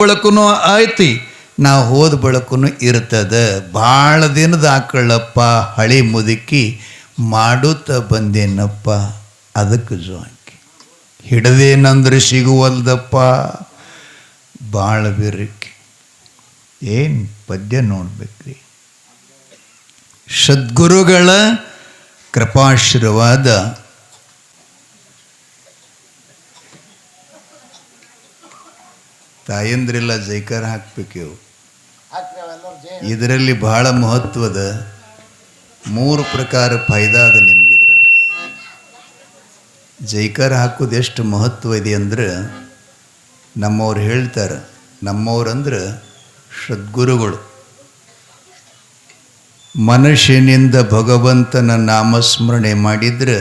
ಬಳಕೂ ಐತಿ ನಾವು ಹೋದ ಬಳಕೂ ಇರ್ತದ. ಭಾಳ ದಿನದ ಆಕಳಪ್ಪ, ಹಳಿ ಮುದುಕಿ ಮಾಡುತ್ತ ಬಂದೇನಪ್ಪ. ಅದಕ್ಕೆ ಜೋಂಕಿ. ಹಿಡದೇನಂದ್ರೆ ಸಿಗುವಲ್ದಪ್ಪ. ಭಾಳ ಬಿರಕಿ. ಏನು ಪದ್ಯ ನೋಡ್ಬೇಕ್ರಿ. ಸದ್ಗುರುಗಳ ಕೃಪಾಶೀರ್ವಾದ ತಾಯಂದ್ರೆಲ್ಲ ಜೈಕಾರ ಹಾಕ್ಬೇಕು ಇದರಲ್ಲಿ ಬಹಳ ಮಹತ್ವದ ಮೂರು ಪ್ರಕಾರ ಫೈದಾ ಅದ ನಿಮಗಿದ್ರ ಜೈಕಾರ ಹಾಕೋದು ಎಷ್ಟು ಮಹತ್ವ ಇದೆ ಅಂದ್ರೆ ನಮ್ಮವ್ರು ಹೇಳ್ತಾರೆ ನಮ್ಮವ್ರಂದ್ರೆ ಸದ್ಗುರುಗಳು. ಮನುಷ್ಯನಿಂದ ಭಗವಂತನ ನಾಮಸ್ಮರಣೆ ಮಾಡಿದ್ರೆ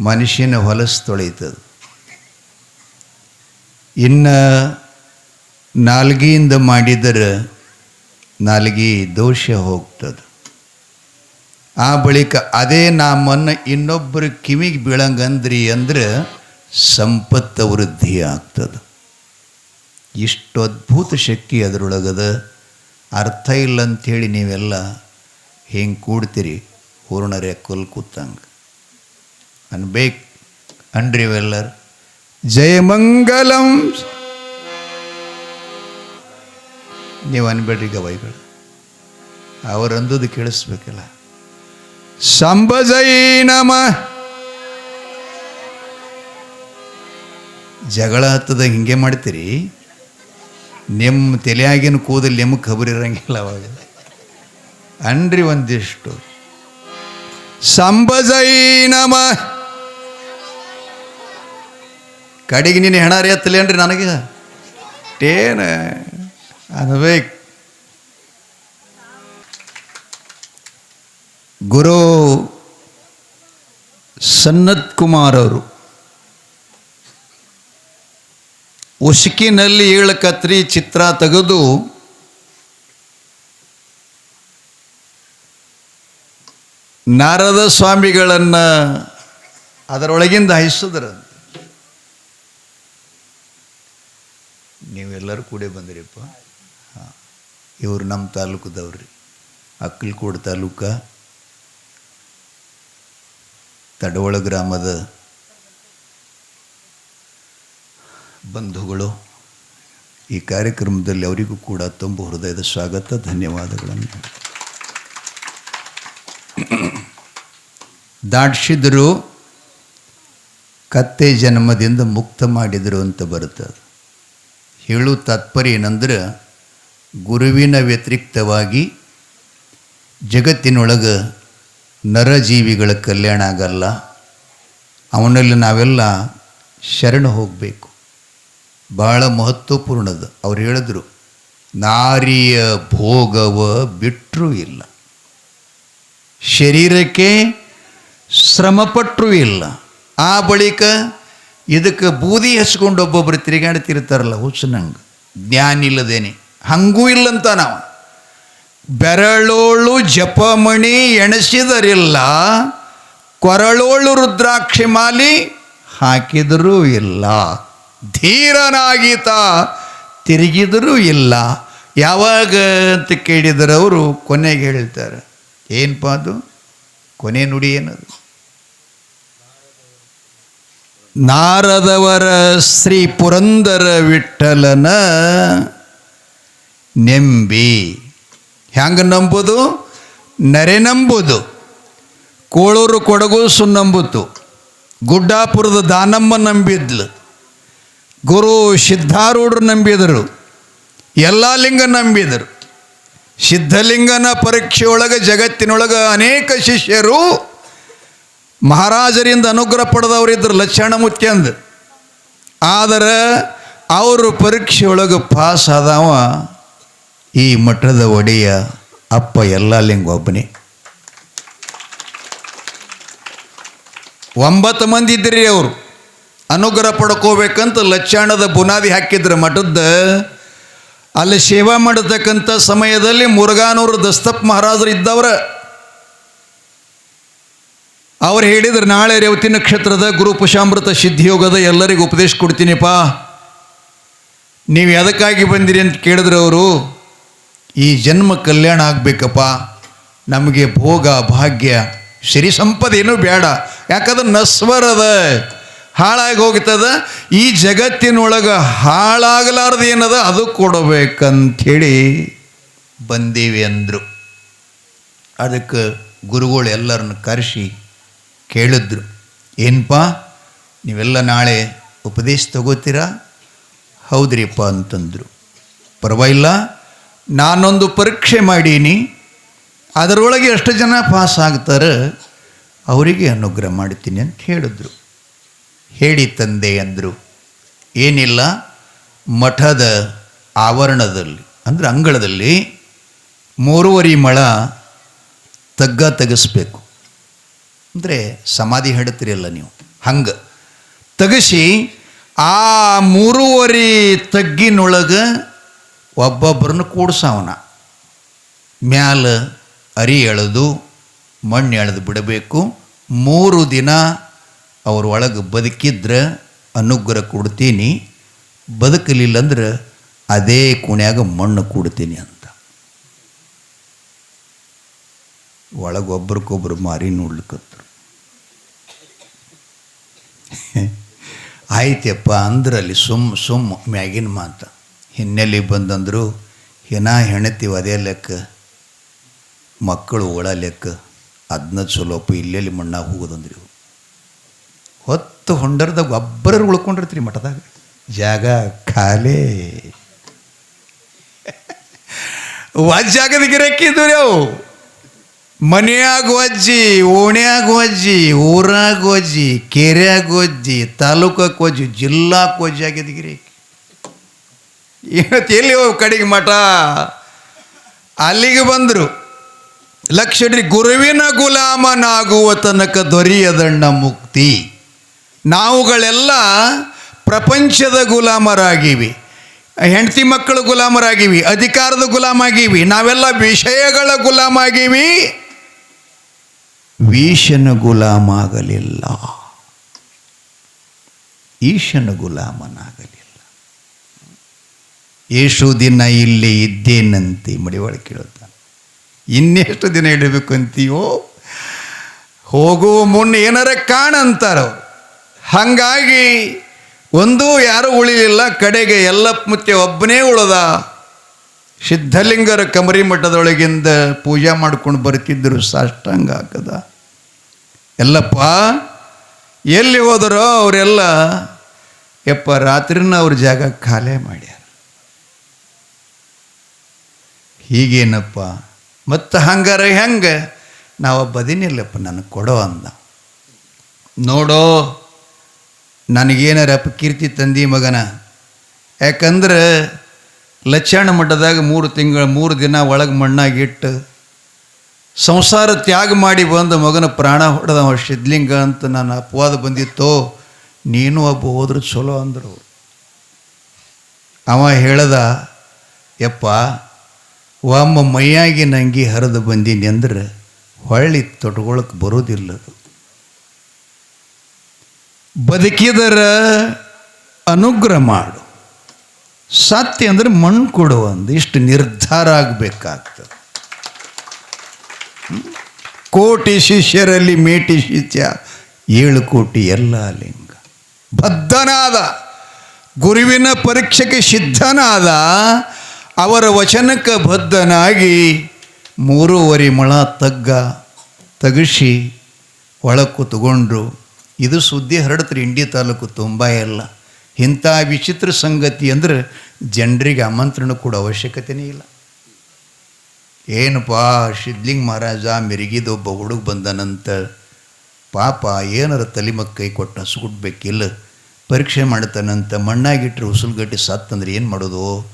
ಮನುಷ್ಯನ ಹೊಲಸು ತೊಳೀತದೆ. ಇನ್ನು ನಾಲ್ಗಿಯಿಂದ ಮಾಡಿದರೆ ನಾಲ್ಗಿ ದೋಷ ಹೋಗ್ತದೆ. ಆ ಬಳಿಕ ಅದೇ ನಮ್ಮನ್ನು ಇನ್ನೊಬ್ಬರು ಕಿವಿಗೆ ಬೀಳಂಗಂದ್ರಿ ಅಂದ್ರೆ ಸಂಪತ್ತು ವೃದ್ಧಿ ಆಗ್ತದೆ. ಇಷ್ಟು ಅದ್ಭುತ ಶಕ್ತಿ ಅದರೊಳಗದ ಅರ್ಥ ಇಲ್ಲ ಅಂಥೇಳಿ ನೀವೆಲ್ಲ ಹಿಂಗೆ ಕೂಡ್ತೀರಿ? ಹೂರ್ಣರೇ ಕೊಲ್ ಕೂತಂಗೆ ಅನ್ಬೇಕು. ಅನ್ರಿ ಇವೆಲ್ಲರು. ಜಯಮಂಗಲಂ. ನೀವು ಅನ್ಬೇಡ್ರಿ ಗವಾಯಿಗಳು. ಅವರಂದುದು ಕೇಳಿಸ್ಬೇಕಲ್ಲ. ಸಂಭಜೈ ನಮ. ಜಗಳ ಹತ್ತದ ಹಿಂಗೆ ಮಾಡ್ತೀರಿ. ನಿಮ್ಮ ತಲೆಯಾಗಿನ ಕೂದಲು ನಿಮಗೆ ಖಬರಿರಂಗಿಲ್ಲ ಅವಾಗ. ಅನ್ರಿ ಒಂದಿಷ್ಟು. ಸಂಭಜೈ ನಮ. ಕಡೆಗೆ ನೀನು ಹೆಣ ರೀ ನನಗೆ? ಟೇನ ಅನ್ಬೇಕು ಗುರು ಸನ್ನತ್ ಕುಮಾರ್ ಅವರು ಉಸುಕಿನಲ್ಲಿ ಏಳು ಕತ್ರಿ ಚಿತ್ರ ತೆಗೆದು ನಾರದ ಸ್ವಾಮಿಗಳನ್ನು ಅದರೊಳಗಿಂದ ಹೈಸಿದ್ರ. ನೀವೆಲ್ಲರೂ ಕೂಡೇ ಬಂದಿರಿಪ್ಪ. ಹಾಂ. ಇವರು ನಮ್ಮ ತಾಲೂಕದವ್ರಿ. ಅಕ್ಕಲ್ಕೋಡ್ ತಾಲೂಕ. ತಡವಳ ಗ್ರಾಮದ ಬಂಧುಗಳು. ಈ ಕಾರ್ಯಕ್ರಮದಲ್ಲಿ ಅವರಿಗೂ ಕೂಡ ತುಂಬ ಹೃದಯದ ಸ್ವಾಗತ, ಧನ್ಯವಾದಗಳನ್ನು. ದಾಟ್ಸಿದ್ರು, ಕತ್ತೆ ಜನ್ಮದಿಂದ ಮುಕ್ತ ಮಾಡಿದರು ಅಂತ ಬರುತ್ತದೆ ಹೇಳು ತಾತ್ಪರ್ಯ ಏನಂದ್ರೆ ಗುರುವಿನ ವ್ಯತಿರಿಕ್ತವಾಗಿ ಜಗತ್ತಿನೊಳಗೆ ನರಜೀವಿಗಳ ಕಲ್ಯಾಣ ಆಗಲ್ಲ. ಅವನಲ್ಲಿ ನಾವೆಲ್ಲ ಶರಣ ಹೋಗಬೇಕು. ಬಹಳ ಮಹತ್ವಪೂರ್ಣದ. ಅವ್ರು ಹೇಳಿದ್ರು, ನಾರಿಯ ಭೋಗವ ಬಿಟ್ಟರೂ ಇಲ್ಲ. ಶರೀರಕ್ಕೆ ಶ್ರಮಪಟ್ಟರೂ ಇಲ್ಲ. ಆ ಬಳಿಕ ಇದಕ್ಕೆ ಬೂದಿ ಹಚ್ಕೊಂಡು ಒಬ್ಬೊಬ್ಬರು ತಿರುಗಾಡ್ತಿರ್ತಾರಲ್ಲ ಹುಚ್ಚನಂಗೆ ಜ್ಞಾನ ಇಲ್ಲದೇನೆ. ಹಂಗೂ ಇಲ್ಲಂತ ನಾವು. ಬೆರಳೋಳು ಜಪಮಣಿ ಎಣಸಿದರಿಲ್ಲ, ಕೊರಳೋಳು ರುದ್ರಾಕ್ಷಿ ಮಾಲಿ ಹಾಕಿದರೂ ಇಲ್ಲ. ಧೀರನಾಗೀತ ತಿರುಗಿದರೂ ಇಲ್ಲ. ಯಾವಾಗ ಅಂತ ಕೇಳಿದರೆ ಅವರು ಕೊನೆಗೆ ಹೇಳ್ತಾರೆ ಏನಪ್ಪ ಅದು? ಕೊನೆ ನುಡಿ ಏನದು? ನಾರದವರ ಶ್ರೀ ಪುರಂದರ ವಿಠಲನ ನೆಂಬಿ. ಹೆಂಗೆ ನಂಬುದು? ನರೆ ನಂಬುದು. ಕೋಳೂರು ಕೊಡಗು ಸುನ್ನಂಬುತ್ತು ಗುಡ್ಡಾಪುರದ ದಾನಮ್ಮ ನಂಬಿದ್ಲು. ಗುರು ಸಿದ್ಧಾರೂಢರು ನಂಬಿದರು. ಎಲ್ಲ ಲಿಂಗ ನಂಬಿದರು. ಸಿದ್ಧಲಿಂಗನ ಪರೀಕ್ಷೆಯೊಳಗೆ ಜಗತ್ತಿನೊಳಗೆ ಅನೇಕ ಶಿಷ್ಯರು ಮಹಾರಾಜರಿಂದ ಅನುಗ್ರಹ ಪಡೆದವರಿದ್ದರು ಲಕ್ಷಣ ಮುತ್ಯಂದ್ ಆದರೆ ಅವರು ಪರೀಕ್ಷೆಯೊಳಗೆ ಪಾಸ್ ಆದವ ಈ ಮಠದ ಒಡೆಯ ಅಪ್ಪ ಎಲ್ಲ ಲಿಂಗ ಒಬ್ಬನೇ. ಒಂಬತ್ತು ಮಂದಿ ಇದ್ರಿ ಅವರು. ಅನುಗ್ರಹ ಪಡ್ಕೋಬೇಕಂತ ಲಕ್ಷಣದ ಬುನಾದಿ ಹಾಕಿದ್ರು ಮಠದ ಅಲ್ಲಿ ಸೇವಾ ಮಾಡತಕ್ಕಂಥ ಸಮಯದಲ್ಲಿ ಮುರುಘಾನೂರು ದಸ್ತಪ್ ಮಹಾರಾಜರು ಇದ್ದವ್ರ. ಅವ್ರು ಹೇಳಿದ್ರೆ, ನಾಳೆ ರೇವತಿ ನಕ್ಷತ್ರದ ಗುರು ಪುಷಾಮೃತ ಸಿದ್ಧಿಯೋಗದ ಎಲ್ಲರಿಗೂ ಉಪದೇಶ ಕೊಡ್ತೀನಿಪ್ಪ. ನೀವು ಎದಕ್ಕಾಗಿ ಬಂದಿರಿ ಅಂತ ಕೇಳಿದ್ರೆ ಅವರು, ಈ ಜನ್ಮ ಕಲ್ಯಾಣ ಆಗಬೇಕಪ್ಪ. ನಮಗೆ ಭೋಗ, ಭಾಗ್ಯ, ಸಿರಿ ಸಂಪದೇನೂ ಬೇಡ. ಯಾಕಂದ್ರೆ ನಸ್ವರದ ಹಾಳಾಗಿ ಹೋಗ್ತದ, ಈ ಜಗತ್ತಿನೊಳಗೆ ಹಾಳಾಗಲಾರ್ದು ಏನದ, ಅದು ಕೊಡಬೇಕಂಥೇಳಿ ಬಂದೀವಿ ಅಂದರು. ಅದಕ್ಕೆ ಗುರುಗಳು ಎಲ್ಲರನ್ನು ಕರೆಸಿ ಕೇಳಿದ್ರು. ಏನಪ್ಪ ನೀವೆಲ್ಲ ನಾಳೆ ಉಪದೇಶ ತಗೋತೀರಾ? ಹೌದ್ರಿಪ್ಪ, ಅಂತಂದರು. ಪರವಾಗಿಲ್ಲ, ನಾನೊಂದು ಪರೀಕ್ಷೆ ಮಾಡೀನಿ. ಅದರೊಳಗೆ ಎಷ್ಟು ಜನ ಪಾಸ್ ಆಗ್ತಾರೆ, ಅವರಿಗೆ ಅನುಗ್ರಹ ಮಾಡ್ತೀನಿ ಅಂತ ಹೇಳಿದ್ರು. ಹೇಳಿ ತಂದೆ, ಅಂದರು. ಏನಿಲ್ಲ, ಮಠದ ಆವರಣದಲ್ಲಿ, ಅಂದರೆ ಅಂಗಳದಲ್ಲಿ ಮೂರುವರೆ ಮಳ ತಗ್ಗ ತೆಗೆಸ್ಬೇಕು. ಅಂದರೆ ಸಮಾಧಿ ಹೇಳ್ತೀರಲ್ಲ ನೀವು. ಹಂಗೆ. ತಗಸಿ ಆ ಮೂರುವರೆ ತಗ್ಗಿನೊಳಗೆ ಒಬ್ಬೊಬ್ಬರನ್ನು ಕೂಡ್ಸವನ ಮ್ಯಾಲ ಅರಿ ಎಳೆದು, ಮಣ್ಣು ಎಳೆದು ಬಿಡಬೇಕು. ಮೂರು ದಿನ ಅವ್ರ ಒಳಗೆ ಬದುಕಿದ್ರೆ ಅನುಗ್ರಹ ಕೊಡ್ತೀನಿ. ಬದುಕಲಿಲ್ಲ ಅಂದ್ರೆ ಅದೇ ಕುಣ್ಯಾಗ ಮಣ್ಣು ಕೂಡ್ತೀನಿ ಅಂತ. ಒಳಗೊಬ್ರಿಗೊಬ್ರು ಮಾರಿ ನೋಡ್ಲಿಕ್ಕತ್ರು ಆಯ್ತಪ್ಪ ಅಂದ್ರಲ್ಲಿ ಸುಮ್ಮ ಸುಮ್ಮ ಮ್ಯಾಗಿನ ಮಾತು. ಹಿನ್ನೆಲೆ ಬಂದಂದ್ರು, ಹಿನ ಹೆಣತಿ ಅದೇ ಲೆಕ್ಕ, ಮಕ್ಕಳು ಒಳ ಲೆಕ್ಕ ಅದನ್ನ ಚಲೋಪ ಇಲ್ಲೆಲ್ಲಿ ಮಣ್ಣಾಗ ಹೋಗೋದಂದ್ರಿ. ಹೊತ್ತು ಹೊಂಡರ್ದಾಗ ಒಬ್ಬರರು ಉಳ್ಕೊಂಡಿರ್ತೀರಿ ಮಠದಾಗ. ಜಾಗ ಖಾಲಿ. ಜಾಗದ ಗಿರಕ್ಕಿದ್ರಿ ಅವು ಮನ್ಯಾಗ ಒಜ್ಜಿ ಓಣ್ಯಾಗ ಒಜ್ಜಿ ಊರಾಗ ಒಜ್ಜಿ ಕೆರ್ಯಾಗ ಒಜ್ಜಿ ತಾಲೂಕಕ್ಕೆ ಒಜ್ಜಿ ಜಿಲ್ಲಾ ಒಜ್ಜಿ ಆಗಿದ್ಗಿರಿ ಇವತ್ತು ಎಲ್ಲಿ ಕಡೆಗೆ ಮಠ? ಅಲ್ಲಿಗೆ ಬಂದರು. ಲಕ್ಷ್ಮಿ ಗುರುವಿನ ಗುಲಾಮನಾಗುವ ತನಕ ದೊರೆಯದಣ್ಣ ಮುಕ್ತಿ. ನಾವುಗಳೆಲ್ಲ ಪ್ರಪಂಚದ ಗುಲಾಮರಾಗಿವಿ. ಹೆಂಡತಿ ಮಕ್ಕಳು ಗುಲಾಮರಾಗಿವಿ, ಅಧಿಕಾರದ ಗುಲಾಮಾಗಿವಿ ನಾವೆಲ್ಲ ವಿಷಯಗಳ ಗುಲಾಮಾಗಿವಿ ವೀಶನ ಗುಲಾಮಾಗಲಿಲ್ಲ ಈಶನ ಗುಲಾಮನಾಗಲಿಲ್ಲ ಏಷು ದಿನ ಇಲ್ಲಿ ಇದ್ದೇನಂತೆ? ಮಡಿವಾಳ ಕೇಳುತ್ತಾನೆ ಇನ್ನೆಷ್ಟು ದಿನ ಇಡಬೇಕು ಅಂತೀಯೋ? ಹೋಗುವ ಮುನ್ನ ಏನಾರ ಕಾಣಂತಾರ ಹಂಗಾಗಿ ಹಾಗಾಗಿ ಒಂದೂ ಯಾರೂ ಉಳಿಲಿಲ್ಲ. ಕಡೆಗೆ ಎಲ್ಲ ಮುಚ್ಚೆ ಒಬ್ಬನೇ ಉಳದ. ಸಿದ್ಧಲಿಂಗರ ಕಮರಿ ಮಠದೊಳಗಿಂದ ಪೂಜೆ ಮಾಡ್ಕೊಂಡು ಬರ್ತಿದ್ದರು ಸಾಷ್ಟಾಂಗ ಹಾಕದ. ಎಲ್ಲಪ್ಪ, ಎಲ್ಲಿ ಹೋದರೋ ಅವರೆಲ್ಲ, ಯಪ್ಪ, ರಾತ್ರಿನ ಅವ್ರ ಜಾಗ ಖಾಲಿ ಮಾಡ್ಯಾರ. ಹೀಗೇನಪ್ಪ, ಮತ್ತು ಹಂಗಾರ ಹೆಂಗೆ? ನಾವು ಬದಿನಿಲ್ಲಪ್ಪ ನನಗೆ ಕೊಡೋ ಅಂದ. ನೋಡೋ ನನಗೇನಾರಪ್ಪ ಕೀರ್ತಿ ತಂದಿ ಮಗನ? ಯಾಕಂದ್ರೆ ಲಕ್ಷಣ ಮಠದಾಗ ಮೂರು ತಿಂಗಳು, ಮೂರು ದಿನ ಒಳಗೆ ಮಣ್ಣಾಗಿಟ್ಟು ಸಂಸಾರ ತ್ಯಾಗ ಮಾಡಿ ಬಂದ ಮಗನ ಪ್ರಾಣ ಹೊಡೆದವ ಸಿದ್ಲಿಂಗ ಅಂತ ನನ್ನ ಅಪವಾದ ಬಂದಿತ್ತೋ, ನೀನು ಒಬ್ಬ ಹೋದ್ರೆ ಚಲೋ ಅಂದರು. ಅವ ಹೇಳ್ದ, ಯಪ್ಪ, ಒಮ್ಮ ಮೈಯಾಗಿ ನಂಗಿ ಹರಿದು ಬಂದೀನಿ ಅಂದ್ರೆ ಹೊಳ್ಳಿ ತೊಟ್ಕೊಳಕ್ಕೆ ಬರೋದಿಲ್ಲ ಅದು. ಬದುಕಿದರ ಅನುಗ್ರಹ ಮಾಡು. ಸತ್ಯ ಅಂದ್ರೆ ಮಣ್ಣು ಕೊಡು ಒಂದು ಇಷ್ಟು ನಿರ್ಧಾರ ಆಗಬೇಕಾಗ್ತದೆ. ಕೋಟಿ ಶಿಷ್ಯರಲ್ಲಿ ಮೇಟಿ ಶಿಷ್ಯ, ಏಳು ಕೋಟಿ ಎಲ್ಲ ಲಿಂಗ. ಬದ್ಧನಾದ, ಗುರುವಿನ ಪರೀಕ್ಷೆಗೆ ಸಿದ್ಧನಾದ, ಅವರ ವಚನಕ್ಕೆ ಬದ್ಧನಾಗಿ ಮೂರುವರೆ ಮೊಳ ತಗ್ಗ ತಗಿಸಿ ಒಳಕು ತಗೊಂಡ್ರು. ಇದು ಸುದ್ದಿ ಹರಡತ್ರಿ, ಇಂಡಿ ತಾಲೂಕು ತುಂಬ ಎಲ್ಲ. ಇಂಥ ವಿಚಿತ್ರ ಸಂಗತಿ ಅಂದ್ರೆ ಜನರಿಗೆ ಆಮಂತ್ರಣ ಕೂಡ ಅವಶ್ಯಕತೆನೇ ಇಲ್ಲ. ಏನಪ್ಪ, ಶಿದ್ಲಿಂಗ್ ಮಹಾರಾಜ ಮಿರಿಗಿದೊಬ್ಬ ಹುಡುಗ ಬಂದನಂತ ಪಾಪ ಏನಾರ ತಲಿಮಕ್ ಕೈ ಕೊಟ್ಟು ಹಸುಗುಡ್ಬೇಕಿಲ್ಲ. ಪರೀಕ್ಷೆ ಮಾಡ್ತಾನಂತ ಮಣ್ಣಾಗಿಟ್ಟರೆ ಉಸುಲ್ಗಟ್ಟಿ ಸತ್ತಂದ್ರೆ ಏನು ಮಾಡೋದು?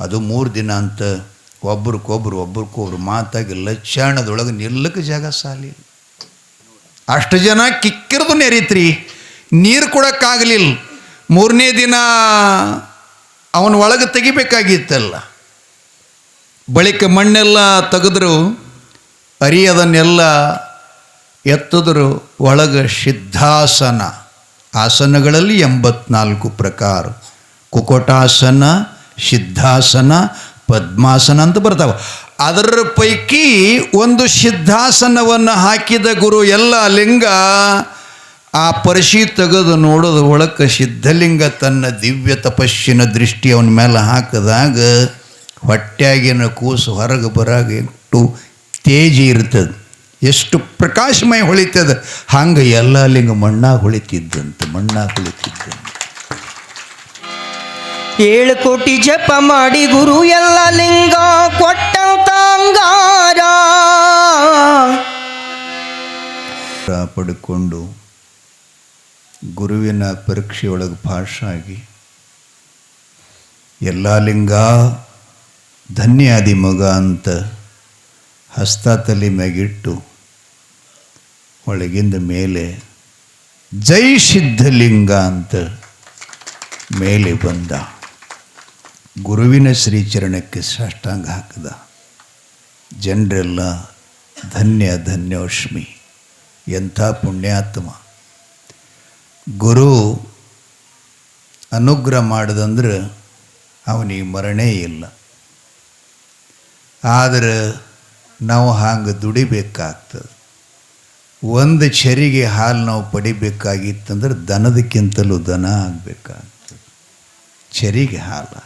ಅದು ಮೂರು ದಿನ ಅಂತ ಒಬ್ರಿಗೊಬ್ರು ಒಬ್ರಿಗೊಬ್ರು ಮಾತಾಗಿ ಲಚ್ಚಾಣದೊಳಗೆ ನಿಲ್ಲಕ್ಕೆ ಜಾಗ ಸಾಲಿ. ಅಷ್ಟು ಜನ ಕಿಕ್ಕಿರ್ದು ನೆರೀತ್ರಿ. ನೀರು ಕೊಡೋಕ್ಕಾಗಲಿಲ್ಲ ಮೂರನೇ ದಿನ ಅವನ ಒಳಗೆ ತೆಗಿಬೇಕಾಗಿತ್ತಲ್ಲ. ಬಳಿಕ ಮಣ್ಣೆಲ್ಲ ತೆಗೆದ್ರು, ಅರಿಯದನ್ನೆಲ್ಲ ಎತ್ತಿದ್ರು ಒಳಗೆ ಸಿದ್ಧಾಸನ. ಆಸನಗಳಲ್ಲಿ ಎಂಬತ್ನಾಲ್ಕು ಪ್ರಕಾರ. ಕುಕೋಟಾಸನ, ಸಿದ್ಧಾಸನ, ಪದ್ಮಾಸನ ಅಂತ ಬರ್ತಾವೆ. ಅದರ ಪೈಕಿ ಒಂದು ಸಿದ್ಧಾಸನವನ್ನು ಹಾಕಿದ ಗುರು ಎಲ್ಲ ಲಿಂಗ, ಆ ಪರಶಿ ತೆಗೆದು ನೋಡೋದು ಒಳಕ್ಕೆ ಸಿದ್ಧಲಿಂಗ ತನ್ನ ದಿವ್ಯ ತಪಸ್ಸಿನ ದೃಷ್ಟಿ ಅವನ ಮೇಲೆ ಹಾಕಿದಾಗ ಹೊಟ್ಯಾಗಿನ ಕೂಸು ಹೊರಗೆ ಬರಾಗ ಎಷ್ಟು ತೇಜಿ ಇರ್ತದೆ. ಎಷ್ಟು ಪ್ರಕಾಶಮಯ ಹೊಳಿತದ. ಹಂಗೆ ಎಲ್ಲ ಲಿಂಗ ಮಣ್ಣಾಗ ಹೊಳಿತಿದ್ದಂತೆ ಮಣ್ಣಾಗ ಹೊಳಿತಿದ್ದಂತೆ. ಏಳು ಕೋಟಿ ಜಪ ಮಾಡಿ ಗುರು ಎಲ್ಲ ಲಿಂಗ ಕೊಟ್ಟಂಗಾರ ಪಡ್ಕೊಂಡು ಗುರುವಿನ ಪರೀಕ್ಷೆಯೊಳಗೆ ಭಾಷಾಗಿ ಎಲ್ಲ ಲಿಂಗ ಧನ್ಯಾದಿ ಮಗ ಅಂತ ಹಸ್ತ ತಲೆ ಮ್ಯಾಗಿಟ್ಟು ಒಳಗಿಂದ ಮೇಲೆ ಜೈ ಸಿದ್ಧಲಿಂಗ ಅಂತ ಮೇಲೆ ಬಂದ. ಗುರುವಿನ ಶ್ರೀಚರಣಕ್ಕೆ ಸಾಷ್ಟಾಂಗ ಹಾಕಿದ. ಜನರೆಲ್ಲ ಧನ್ಯ ಧನ್ಯೋಷ್ಮಿ, ಎಂಥ ಪುಣ್ಯಾತ್ಮ. ಗುರು ಅನುಗ್ರಹ ಮಾಡಿದಂದ್ರೆ ಅವನಿಗೆ ಮರಣೇ ಇಲ್ಲ. ಆದರೆ ನಾವು ಹಂಗೆ ದುಡಿಬೇಕಾಗ್ತದೆ. ಒಂದು ಚರಿಗೆ ಹಾಲು ನಾವು ಪಡಿಬೇಕಾಗಿತ್ತಂದ್ರೆ ದನದಕ್ಕಿಂತಲೂ ದನ ಆಗಬೇಕಾಗ್ತದೆ. ಚರಿಗೆ ಹಾಲು.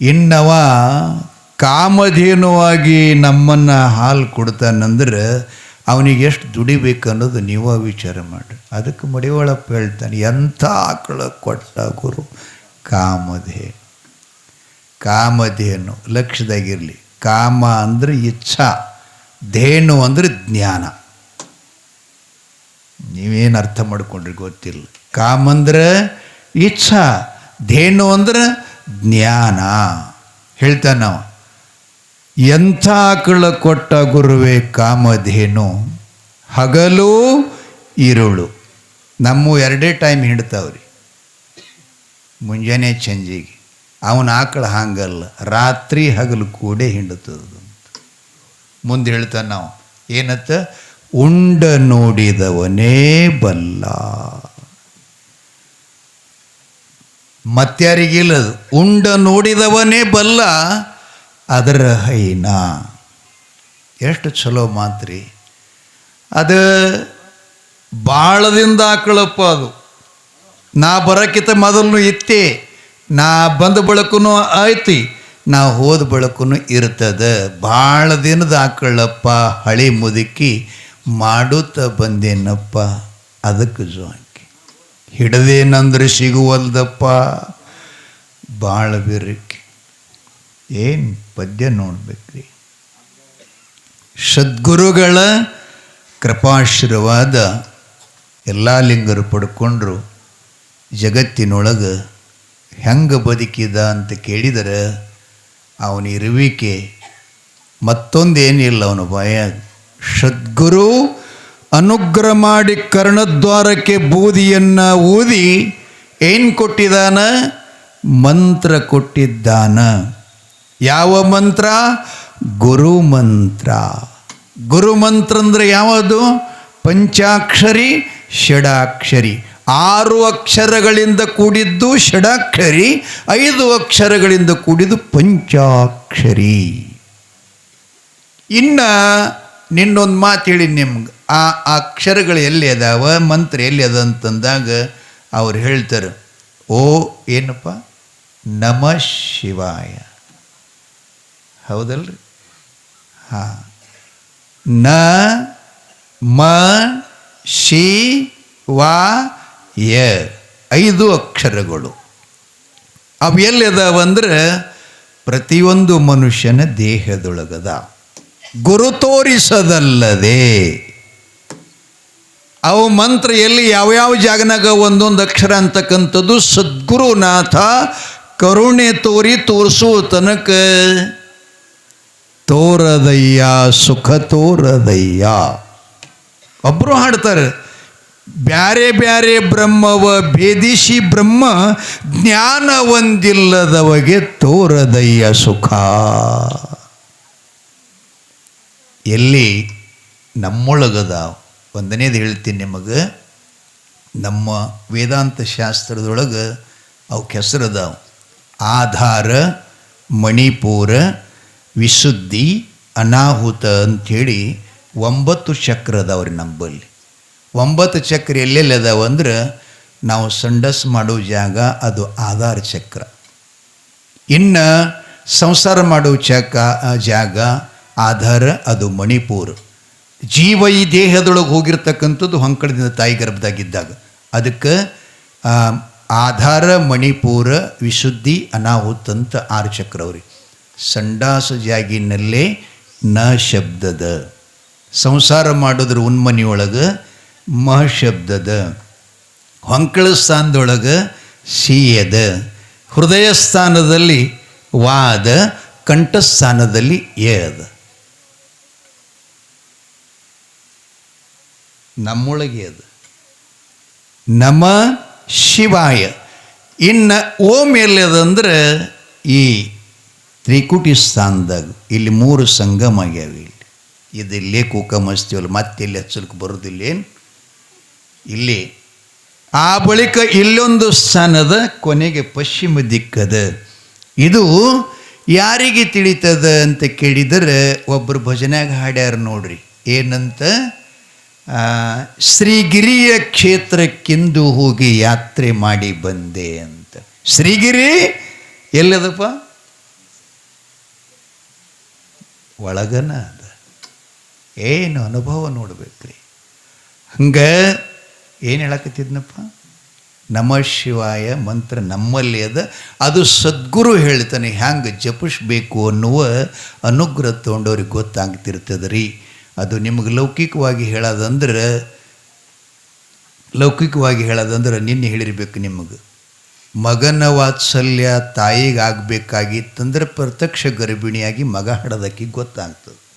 ಇನ್ನವ ಕಾಮಧೇನುವಾಗಿ ನಮ್ಮನ್ನು ಹಾಲು ಕೊಡ್ತಾನಂದ್ರೆ ಅವನಿಗೆ ಎಷ್ಟು ದುಡಿಬೇಕು ಅನ್ನೋದು ನೀವ ವಿಚಾರ ಮಾಡಿ. ಅದಕ್ಕೆ ಮಡಿವಾಳಪ್ಪ ಹೇಳ್ತಾನೆ, ಎಂಥ ಆಕಳ ಕೊಟ್ಟ ಗುರು ಕಾಮಧೇ ಕಾಮಧೇನು ಲಕ್ಷ್ಯದಾಗಿರಲಿ ಕಾಮ ಅಂದ್ರೆ ಇಚ್ಛಾ, ಧೇನು ಅಂದ್ರೆ ಜ್ಞಾನ. ನೀವೇನು ಅರ್ಥ ಮಾಡ್ಕೊಂಡ್ರಿ ಗೊತ್ತಿಲ್ಲ. ಕಾಮ ಅಂದ್ರೆ ಇಚ್ಛಾ, ಧೇನು ಅಂದ್ರೆ ಜ್ಞಾನ. ಹೇಳ್ತಾನ ನಾವು. ಎಂಥ ಆಕಳ ಕೊಟ್ಟ ಗುರುವೇ ಕಾಮಧೇನು ಹಗಲು, ಇರುಳು. ನಮ್ಮ ಎರಡೇ ಟೈಮ್ ಹಿಡ್ತಾವ್ರಿ. ಮುಂಜಾನೆ ಸಂಜೆಗೆ ಅವನ ಆಕಳ ಹಾಂಗಲ್ಲ. ರಾತ್ರಿ ಹಗಲು ಕೂಡೆ ಹಿಂಡುತ್ತದ ಮುಂದೆ ಹೇಳ್ತಾನೆ ನಾವು, ಏನತ್ತ? ಉಂಡ ನೋಡಿದವನೇ ಬಲ್ಲ. ಮತ್ಯಾರಿಗಿಲ್ಲದು? ಉಂಡ ನೋಡಿದವನೇ ಬಲ್ಲ, ಅದರ ಹೈನ. ಎಷ್ಟು ಚಲೋ ಮಾತ್ರಿ. ಅದು ಬಾಳದಿಂದ ಆಕಳಪ್ಪ ಅದು. ನಾ ಬರೋಕ್ಕಿಂತ ಮೊದಲು ಇತ್ತೆ. ನಾ ಬಂದ ಬಳಕೂ ಐತಿ ನಾ ಹೋದ ಬಳಕೂ ಇರ್ತದ. ಭಾಳ ದಿನದ ಆಕಳಪ್ಪ, ಹಳಿ ಮುದುಕಿ ಮಾಡುತ್ತ ಬಂದೇನಪ್ಪ, ಅದಕ್ಕೆ ಜೋಂಕಿ. ಹಿಡದೇನಂದ್ರೆ ಸಿಗುವಲ್ದಪ್ಪ ಭಾಳ ಬಿರುಕಿ. ಏನು ಪದ್ಯ ನೋಡ್ಬೇಕ್ರಿ. ಸದ್ಗುರುಗಳ ಕೃಪಾಶೀರ್ವಾದ ಎಲ್ಲ ಲಿಂಗರು ಪಡ್ಕೊಂಡ್ರು ಜಗತ್ತಿನೊಳಗೆ ಹೆಂಗೆ ಬದುಕಿದ ಅಂತ ಕೇಳಿದರೆ ಅವನ ಇರುವಿಕೆ ಮತ್ತೊಂದೇನಿಲ್ಲ ಅವನು ಭಯ. ಸದ್ಗುರು ಅನುಗ್ರಹ ಮಾಡಿ ಕರ್ಣದ್ವಾರಕ್ಕೆ ಬೂದಿಯನ್ನು ಊದಿ ಏನು ಕೊಟ್ಟಿದ್ದಾನ ಮಂತ್ರ ಕೊಟ್ಟಿದ್ದಾನ. ಯಾವ ಮಂತ್ರ? ಗುರು ಮಂತ್ರ. ಗುರು ಮಂತ್ರ ಅಂದರೆ ಯಾವುದು? ಪಂಚಾಕ್ಷರಿ, ಷಡಾಕ್ಷರಿ. ಆರು ಅಕ್ಷರಗಳಿಂದ ಕೂಡಿದ್ದು ಷಡಾಕ್ಷರಿ, ಐದು ಅಕ್ಷರಗಳಿಂದ ಕೂಡಿದ್ದು ಪಂಚಾಕ್ಷರಿ. ಇನ್ನು ನಿನ್ನೊಂದು ಮಾತು ಹೇಳಿ ನಿಮ್ಗೆ. ಆ ಅಕ್ಷರಗಳು ಎಲ್ಲಿ ಅದಾವ, ಮಂತ್ರ ಎಲ್ಲಿ ಅದ ಅಂತಂದಾಗ ಅವ್ರು ಹೇಳ್ತಾರೆ, ಓ ಏನಪ್ಪ, ನಮ ಶಿವಾಯ. ಹೌದಲ್ರಿ? ಹಾಂ. ನ, ಮ, ಶಿ, ವಾ ಯ ಐದು ಅಕ್ಷರಗಳು. ಅವು ಎಲ್ಲಿ ಅದಾವಂದ್ರೆ ಪ್ರತಿಯೊಂದು ಮನುಷ್ಯನ ದೇಹದೊಳಗದ. ಗುರು ತೋರಿಸದಲ್ಲದೆ ಅವು ಮಂತ್ರ ಎಲ್ಲಿ ಯಾವ್ಯಾವ ಜಾಗನಾಗ ಒಂದೊಂದು ಅಕ್ಷರ ಅಂತಕ್ಕಂಥದ್ದು, ಸದ್ಗುರುನಾಥ ಕರುಣೆ ತೋರಿ ತೋರಿಸುವ ತನಕ ತೋರದಯ್ಯ, ಸುಖ ತೋರದಯ್ಯ. ಒಬ್ಬರು ಹಾಡ್ತಾರೆ ಬ್ಯಾರೆ ಬ್ಯಾರೆ ಬ್ರಹ್ಮವ ಭೇದಿಸಿ ಬ್ರಹ್ಮ ಜ್ಞಾನ ಒಂದಿಲ್ಲದವಗೆ ತೋರದಯ್ಯ ಸುಖ. ಎಲ್ಲಿ ನಮ್ಮೊಳಗದ, ಒಂದನೇದು ಹೇಳ್ತೀನಿ ನಿಮಗೆ, ನಮ್ಮ ವೇದಾಂತ ಶಾಸ್ತ್ರದೊಳಗೆ ಅವಕ್ಕೆ ಹೆಸರದಾವ ಆಧಾರ, ಮಣಿಪುರ, ವಿಶುದ್ಧಿ, ಅನಾಹುತ ಅಂಥೇಳಿ ಒಂಬತ್ತು ಚಕ್ರದವ್ರಿ ನಂಬಲ್ಲಿ. ಒಂಬತ್ತು ಚಕ್ರ ಎಲ್ಲೆಲ್ಲಿ ಅದಾವ ಅಂದ್ರೆ ನಾವು ಸಂಡಸ್ ಮಾಡೋ ಜಾಗ ಅದು ಆಧಾರ ಚಕ್ರ. ಇನ್ನು ಸಂಸಾರ ಮಾಡೋ ಚಕ ಜಾಗ ಆಧಾರ ಅದು ಮಣಿಪುರ. ಜೀವ ಈ ದೇಹದೊಳಗೆ ಹೋಗಿರ್ತಕ್ಕಂಥದ್ದು ಹೊಂಕಳದಿಂದ ತಾಯಿ ಗರ್ಭದಾಗಿದ್ದಾಗ ಅದಕ್ಕೆ ಆಧಾರ, ಮಣಿಪುರ, ವಿಶುದ್ಧಿ, ಅನಾಹುತ ಅಂತ ಆರು ಚಕ್ರ ಅವ್ರಿ. ಸಂಡಾಸ ಜಾಗಿನಲ್ಲೇ ನ ಶಬ್ದದ. ಸಂಸಾರ ಮಾಡಿದ್ರ ಉನ್ಮನಿಯೊಳಗೆ ಮ ಶಬ್ದದ ಹೊಂಕಳ ಸ್ಥಾನದೊಳಗೆ ಸಿಯದ. ಹೃದಯ ಸ್ಥಾನದಲ್ಲಿ ವಾದ, ಕಂಠಸ್ಥಾನದಲ್ಲಿ ಏದ. ನಮ್ಮೊಳಗೆ ಅದು ನಮ ಶಿವಾಯ. ಇನ್ನು ಓಂ ಎಲ್ಲದಂದ್ರೆ ಈ ತ್ರಿಕುಟಿ ಸ್ಥಾನದಾಗ. ಇಲ್ಲಿ ಮೂರು ಸಂಗಮ ಆಗ್ಯಾವ ಇಲ್ಲಿ. ಇದು ಇಲ್ಲೇ ಕೂಕ ಮಸ್ತೀವಲ್ಲ ಮತ್ತೆ ಇಲ್ಲಿ ಹಚ್ಚಲಿಕ್ಕೆ ಬರೋದಿಲ್ಲೇನು? ಇಲ್ಲಿ. ಆ ಬಳಿಕ ಇಲ್ಲೊಂದು ಸ್ಥಾನದ ಕೊನೆಗೆ ಪಶ್ಚಿಮ ದಿಕ್ಕದ. ಇದು ಯಾರಿಗೆ ತಿಳಿತದ ಅಂತ ಕೇಳಿದರೆ ಒಬ್ಬರು ಭಜನ್ಯಾಗ ಹಾಡ್ಯಾರ ನೋಡ್ರಿ. ಏನಂತ? ಶ್ರೀಗಿರಿಯ ಕ್ಷೇತ್ರಕ್ಕೆಂದು ಹೋಗಿ ಯಾತ್ರೆ ಮಾಡಿ ಬಂದೆ ಅಂತ. ಶ್ರೀಗಿರಿ ಎಲ್ಲದಪ್ಪ? ಒಳಗನ ಅದ. ಏನು ಅನುಭವ ನೋಡ್ಬೇಕ್ರಿ. ಹಂಗೆ ಏನು ಹೇಳಕತ್ತಿದ್ನಪ್ಪ? ನಮ ಶಿವಾಯ ಮಂತ್ರ ನಮ್ಮಲ್ಲಿ ಅದ, ಅದು ಸದ್ಗುರು ಹೇಳ್ತಾನೆ ಹ್ಯಾಂಗೆ ಜಪಿಸ್ಬೇಕು ಅನ್ನುವ ಅನುಗ್ರಹ ತೊಗೊಂಡವ್ರಿಗೆ ಗೊತ್ತಾಗ್ತಿರ್ತದೆ ರೀ ಅದು ನಿಮಗೆ ಲೌಕಿಕವಾಗಿ ಹೇಳೋದಂದ್ರೆ ಲೌಕಿಕವಾಗಿ ಹೇಳೋದಂದ್ರೆ ನಿನ್ನೆ ಹೇಳಿರ್ಬೇಕು ನಿಮಗೆ. ಮಗನ ವಾತ್ಸಲ್ಯ ತಾಯಿಗೆ ಆಗಬೇಕಾಗಿತ್ತಂದ್ರೆ ಪ್ರತ್ಯಕ್ಷ ಗರ್ಭಿಣಿಯಾಗಿ ಮಗ ಹಡದಕ್ಕೆ ಗೊತ್ತಾಗ್ತದೆ.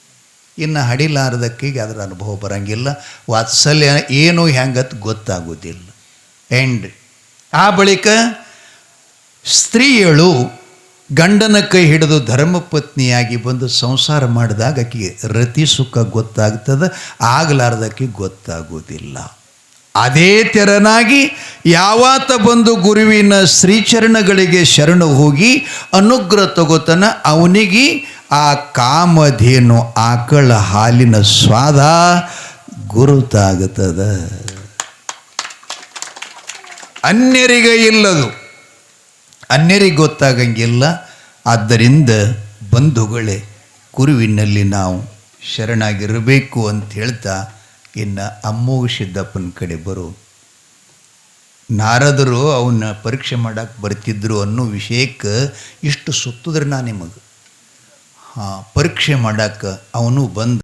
ಇನ್ನು ಹಡಿಲಾರದಕ್ಕಿಗೆ ಅದರ ಅನುಭವ ಬರಂಗಿಲ್ಲ. ವಾತ್ಸಲ್ಯ ಏನು ಹೆಂಗತ್ ಗೊತ್ತಾಗೋದಿಲ್ಲ. ಎಂಡ್ ಆ ಬಳಿಕ ಸ್ತ್ರೀಯಳು ಗಂಡನ ಕೈ ಹಿಡಿದು ಧರ್ಮಪತ್ನಿಯಾಗಿ ಬಂದು ಸಂಸಾರ ಮಾಡಿದಾಗ ಆಕೆ ರತಿ ಸುಖ ಗೊತ್ತಾಗ್ತದೆ, ಆಗಲಾರ್ದಕ್ಕೆ ಗೊತ್ತಾಗೋದಿಲ್ಲ. ಅದೇ ತೆರನಾಗಿ ಯಾವಾತ ಬಂದು ಗುರುವಿನ ಶ್ರೀಚರಣಗಳಿಗೆ ಶರಣು ಹೋಗಿ ಅನುಗ್ರಹ ತಗೋತನ ಅವನಿಗೆ ಆ ಕಾಮಧೇನು ಆಕಳ ಹಾಲಿನ ಸ್ವಾದ ಗುರುತಾಗುತ್ತದ. ಅನ್ಯರಿಗೆ ಇಲ್ಲದು. ಅನ್ಯರಿಗೆ ಗೊತ್ತಾಗಂಗಿಲ್ಲ. ಆದ್ದರಿಂದ ಬಂಧುಗಳೇ ಕುರುವಿನಲ್ಲಿ ನಾವು ಶರಣಾಗಿರಬೇಕು ಅಂತ ಹೇಳ್ತಾ ಇನ್ನು ಅಮ್ಮೋಗ ಸಿದ್ದಪ್ಪನ ಕಡೆ ಬರು. ನಾರದರು ಅವನ್ನ ಪರೀಕ್ಷೆ ಮಾಡಕ್ಕೆ ಬರ್ತಿದ್ರು ಅನ್ನೋ ವಿಷಯಕ್ಕೆ ಇಷ್ಟು ಸುತ್ತಿದ್ರೆ ನಾ ನಿಮಗೆ. ಪರೀಕ್ಷೆ ಮಾಡಕ್ಕೆ ಅವನು ಬಂದ